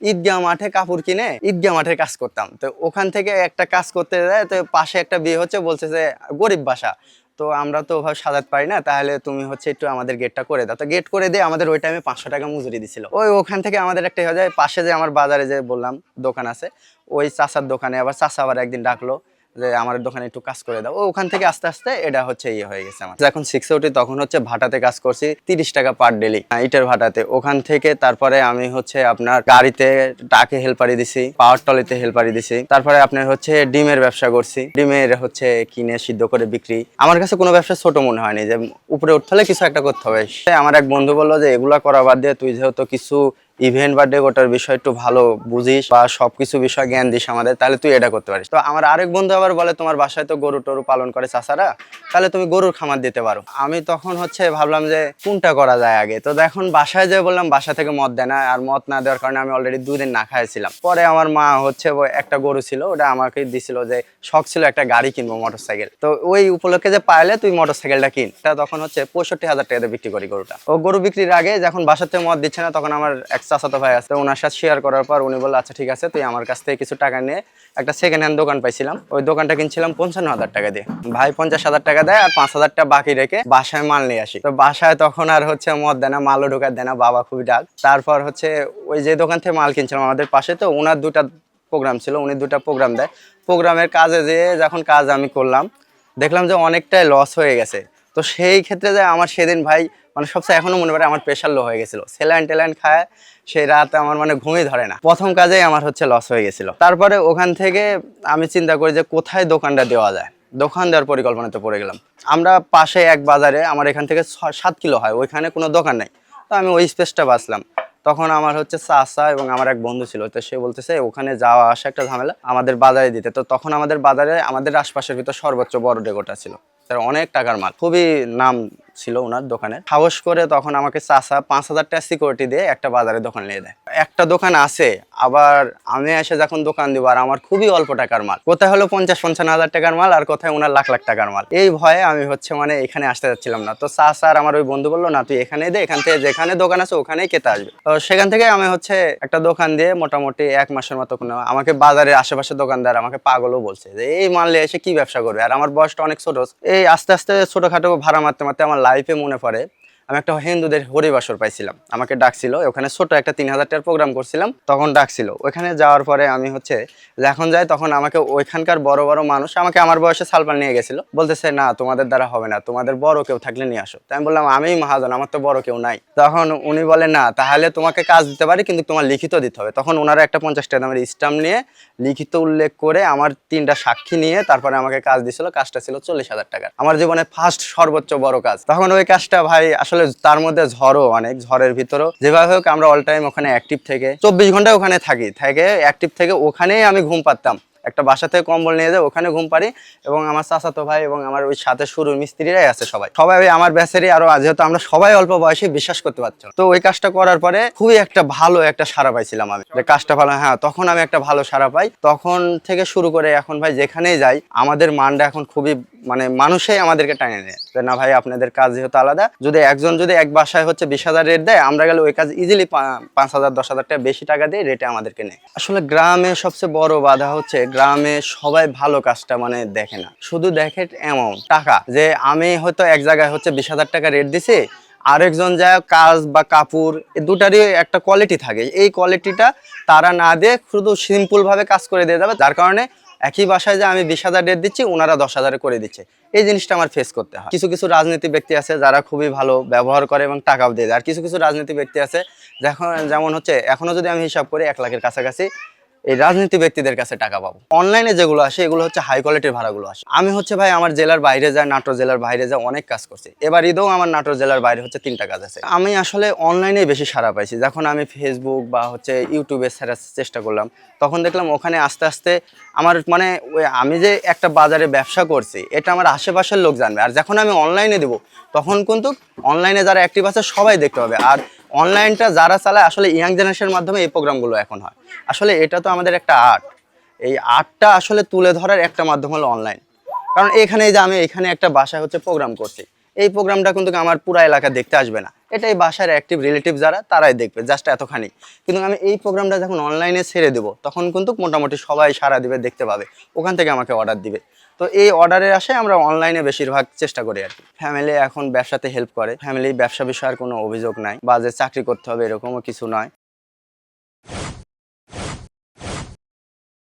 ঈদগাহ মাঠে কাপড় কিনে ঈদগাহ মাঠে কাজ করতাম। তো ওখান থেকে একটা কাজ করতে যায়, তো পাশে একটা বিয়ে হচ্ছে, বলছে যে, গরিব বাসা। তো আমরা তো ওভাবে সাজাতে পারি না, তাহলে তুমি হচ্ছে একটু আমাদের গেটটা করে দাও। তো গেট করে দিয়ে আমাদের ওই টাইমে পাঁচশো টাকা মজুরি দিছিল। ওই ওখান থেকে আমাদের একটা হয়ে যায়, পাশে যে আমার বাজারে যে বললাম, দোকান আছে, ওই চাষার দোকানে আবার চাষা আবার একদিন ডাকলো যে আমার দোকানে একটু কাজ করে দাও। ওখান থেকে আস্তে আস্তে এটা হচ্ছে ইয়ে হয়ে গেছে আমার। যখন সিক্সে উঠি, তখন হচ্ছে ভাটাতে কাজ করছি, তিরিশ টাকা পার ডেলি ইটের ভাটাতে। ওখান থেকে তারপরে আমি হচ্ছে আপনার গাড়িতে টাকে হেল্পারি দিছি পাওয়ার টলিতে হেল্পারি দিছি। তারপরে আপনার হচ্ছে ডিমের ব্যবসা করছি। ডিমের হচ্ছে কিনে সিদ্ধ করে বিক্রি। আমার কাছে কোনো ব্যবসা ছোট মনে হয়নি যে, উপরে উঠতে কিছু একটা করতে হবে। আমার এক বন্ধু বলল যে, এগুলা করা বাদ দিয়ে তুই যেহেতু কিছু ইভেন্ট বা ডেকোটার বিষয় একটু ভালো বুঝিস বা সবকিছু বিষয় জ্ঞান দিস আমাদের, তাহলে তুই এটা করতে পারিস। তো আমার আরেক বন্ধু আবার বলে, তোমার বাসায় তো গরু টরু পালন করে চাষারা তাহলে তুমি গরুর খামার দিতে পারো। আমি তখন হচ্ছে ভাবলাম যে, কোনটা করা যায় আগে? তো এখন বাসায় যে বললাম, বাসা থেকে মদ দেয় না, আর মদ না দেওয়ার কারণে আমি অলরেডি দুদিন না খাইছিলাম পরে আমার মা হচ্ছে একটা গরু ছিল, ওটা আমাকে দিছিল যে, শখ ছিল একটা গাড়ি কিনবো মোটরসাইকেল তো ওই উপলক্ষে যে পাইলে তুই মোটরসাইকেলটা কিন। তা তখন হচ্ছে পঁয়ষট্টি হাজার টাকাতে বিক্রি করি গরুটা। ও গরু বিক্রির আগে যখন বাসাতে মদ দিচ্ছে না, তখন আমার এক চাচাতো ভাই আছে ওনার সাথে শেয়ার করার পর উনি বলল আচ্ছা ঠিক আছে, তুই আমার কাছ থেকে কিছু টাকা নিয়ে একটা সেকেন্ড হ্যান্ড দোকান পাইছিলাম, ওই দোকানটা কিনছিলাম পঞ্চান্ন হাজার টাকা দিয়ে। ভাই পঞ্চাশ হাজার টাকা দেয় আর পাঁচ হাজার টাকা বাকি রেখে বাসায় মাল নিয়ে আসি। তো বাসায় তখন আর হচ্ছে মদ দেয় না, মালও ঢোকার দেয় না, বাবা খুবই ডাক। তারপর হচ্ছে ওই যে দোকান থেকে মাল কিনছিলাম আমাদের পাশে, তো ওনার দুটা প্রোগ্রাম ছিল, উনি দুটা প্রোগ্রাম দেয়। প্রোগ্রামের কাজে যেয়ে যখন কাজ আমি করলাম, দেখলাম যে অনেকটাই লস হয়ে গেছে। তো সেই ক্ষেত্রে যে আমার সেদিন ভাই মানে সবচেয়ে এখনও মনে পড়ে আমার প্রেশার লো হয়ে গেছিল। স্যালাইন টেলাইন খায়, সেই রাত আমার মানে ঘুমই ধরে না। প্রথম কাজেই আমার হচ্ছে লস হয়ে গেছিল। তারপরে ওখান থেকে আমি চিন্তা করি যে কোথায় দোকানটা দেওয়া যায়? দোকান দেওয়ার পরিকল্পনাতে পড়ে গেলাম। আমরা পাশে এক বাজারে, আমার এখান থেকে সাত কিলো হয়, ওইখানে কোনো দোকান নেই। তো আমি ওই স্পেসটা বাঁচলাম। তখন আমার হচ্ছে চাচা এবং আমার এক বন্ধু ছিল, তো সে বলতেছে, ওখানে যাওয়া আসা একটা ঝামেলা, আমাদের বাজারে দিতে। তো তখন আমাদের বাজারে, আমাদের আশপাশের ভিতর সর্বোচ্চ বড় ডেকোটা ছিল। তার অনেক টাকার মাল খুবই নাম ছিল ওনার দোকানে সাহস করে তখন আমাকে চাচা পাঁচ হাজার টাকা সিকিউরিটি দিয়ে একটা বাজারে দোকান নিয়ে দেয়। একটা দোকান আছে, আবার আমি এসে যখন দোকান দিব, আর আমার খুবই অল্প টাকার মাল। কোথায় হলো পঞ্চাশ পঞ্চান্ন হাজার টাকার মাল, আর কোথায় ওনার লাখ লাখ টাকার মাল। এই ভয়ে আমি হচ্ছে মানে এখানে আসতে যাচ্ছিলাম না। তো চাচা আর আমার ওই বন্ধু বলল, না, তুই এখানে দে, এখান থেকে যেখানে দোকান আছে, ওখানেই কেতে আসবে। তো সেখান থেকে আমি হচ্ছে একটা দোকান দিয়ে মোটামুটি এক মাসের মতো আমাকে বাজারের আশেপাশে দোকানদার আমাকে পাগলও বলছে যে, এই মাল এসে কি ব্যবসা করবে? আর আমার বয়সটা অনেক ছোট। এই আস্তে আস্তে ছোটখাটো ভাড়া মারতে মারতে আমার লাইফে মনে পড়ে। আমি একটা হিন্দুদের হরিবাসর পাইছিলাম। আমাকে ডাকছিল, ওখানে ছোট একটা তিন হাজার টাকার প্রোগ্রাম করছিলাম, তখন ডাকছিল। ওখানে যাওয়ার পরে আমি হচ্ছে, যখন যাই তখন আমাকে ওইখানকার বড় বড় মানুষ আমাকে আমার বয়সে সালপান নিয়ে গেছিল। বলতেছে, না, তোমাদের দ্বারা হবে না, তোমাদের বড় কেউ থাকলে নিয়ে আসো। তাই আমি বললাম আমি মহাজন, আমার তো বড় কেউ নাই। তখন উনি বলে, না, তাহলে তোমাকে কাজ দিতে পারি, কিন্তু তোমার লিখিত দিতে হবে। তখন ওনারা একটা পঞ্চাশ টাকা দামের স্টাম্প নিয়ে লিখিত উল্লেখ করে আমার তিনটা সাক্ষী নিয়ে তারপরে আমাকে কাজ দিছিল। কাজটা ছিল চল্লিশ হাজার টাকা আমার জীবনে ফার্স্ট সর্বোচ্চ বড় কাজ। তখন ওই কাজটা ভাই আসলে তার মধ্যে ঝড়ও অনেক, ঝড়ের ভিতরও। যেভাবে হোক আমরা অল টাইম ওখানে অ্যাক্টিভ থেকে, চব্বিশ ঘণ্টা ওখানে থাকি। থেকে অ্যাক্টিভ থেকে ওখানেই আমি ঘুম পারতাম একটা বাসা থেকে কম্বল নিয়ে যাই, ওখানে ঘুম পারি এবং আমার চাচাতো ভাই এবং আমার ওই সাথে শুরু মিস্ত্রিরাই আছে সবাই। সবাই ওই আমার ব্যাচেরই আরও যেহেতু আমরা সবাই অল্প বয়সে বিশ্বাস করতে পারছি তো ওই কাজটা করার পরে খুবই একটা ভালো একটা সারা পাইছিলাম আমি। যে কাজটা ভালো হ্যাঁ তখন আমি একটা ভালো সারা পাই। তখন থেকে শুরু করে এখন ভাই যেখানেই যাই, আমাদের মানটা এখন খুবই মানে মানুষই আমাদেরকে টানে নেয়। যে না ভাই, আপনাদের কাজ যেহেতু আলাদা, যদি একজন যদি এক বাসায় হচ্ছে বিশ হাজার রেট দেয়, আমরা গেলে ওই কাজ ইজিলি পাঁচ হাজার, দশ হাজার টাকা বেশি টাকা দিয়ে রেটে আমাদেরকে নেয়। আসলে গ্রামে সবচেয়ে বড় বাধা হচ্ছে গ্রামে সবাই ভালো কাজটা মানে দেখে না। শুধু দেখে অ্যামাউন্ট টাকা যে আমি হয়তো এক জায়গায় হচ্ছে বিশ হাজার টাকা রেট দিছি, আরেকজন যায় কাজ বা কাপড় এই দুটারই একটা কোয়ালিটি থাকে। এই কোয়ালিটিটা তারা না দিয়ে শুধু সিম্পল ভাবে কাজ করে দিয়ে যাবে, যার কারণে একই বাসায় যে আমি বিশ হাজার রেট দিচ্ছি ওনারা দশ হাজারে করে দিচ্ছে। এই জিনিসটা আমার ফেস করতে হয়। কিছু কিছু রাজনীতি ব্যক্তি আছে যারা খুবই ভালো ব্যবহার করে এবং টাকাও দিয়ে দেয়। আর কিছু কিছু রাজনীতি ব্যক্তি আছে যেমন হচ্ছে, এখনও যদি আমি হিসাব করি, এক লাখের কাছাকাছি এই রাজনীতি ব্যক্তিদের কাছে টাকা পাবো। অনলাইনে যেগুলো আসে, এগুলো হচ্ছে হাই কোয়ালিটির ভাড়াগুলো আসে। আমি হচ্ছে ভাই, আমার জেলার বাইরে যায়, নাটোর জেলার বাইরে যায়, অনেক কাজ করছি। এবার ঈদেও আমার নাটোর জেলার বাইরে হচ্ছে তিনটা কাজ আছে। আমি আসলে অনলাইনে বেশি সারা পাইছি। যখন আমি ফেসবুক বা হচ্ছে ইউটিউবে ছাড়ার চেষ্টা করলাম, তখন দেখলাম ওখানে আস্তে আস্তে আমার মানে আমি যে একটা বাজারে ব্যবসা করছি, এটা আমার আশেপাশের লোক জানবে। আর যখন আমি অনলাইনে দেবো, তখন কিন্তু অনলাইনে যারা অ্যাক্টিভ আছে, সবাই দেখতে পাবে। আর অনলাইনটা যারা চালায়, আসলে ইয়াং জেনারেশনের মাধ্যমে এই প্রোগ্রামগুলো এখন হয়। আসলে এটা তো আমাদের একটা আর্ট এই আর্টটা আসলে তুলে ধরার একটা মাধ্যম হলো অনলাইন কারণ এখানে যে আমি এখানে একটা বাসায় হচ্ছে প্রোগ্রাম করছি। এই প্রোগ্রামটা কিন্তু আমার পুরা এলাকা দেখতে আসবে না। এটাই বাসার অ্যাক্টিভ রিলেটিভ যারা, তারাই দেখবে জাস্ট এতখানি। কিন্তু আমি এই প্রোগ্রামটা যখন অনলাইনে ছেড়ে দেবো, তখন কিন্তু মোটামুটি সবাই সারা দিবে, দেখতে পাবে। ওখান থেকে আমাকে অর্ডার দিবে। তো এই অর্ডারের আসে আমরা অনলাইনে বেশিরভাগ চেষ্টা করি আর কি। ফ্যামিলি এখন ব্যবসাতে হেল্প করে। ফ্যামিলি ব্যবসা বিষয়ে আর কোনো অভিযোগ নাই বা যে চাকরি করতে হবে এরকমও কিছু নয়।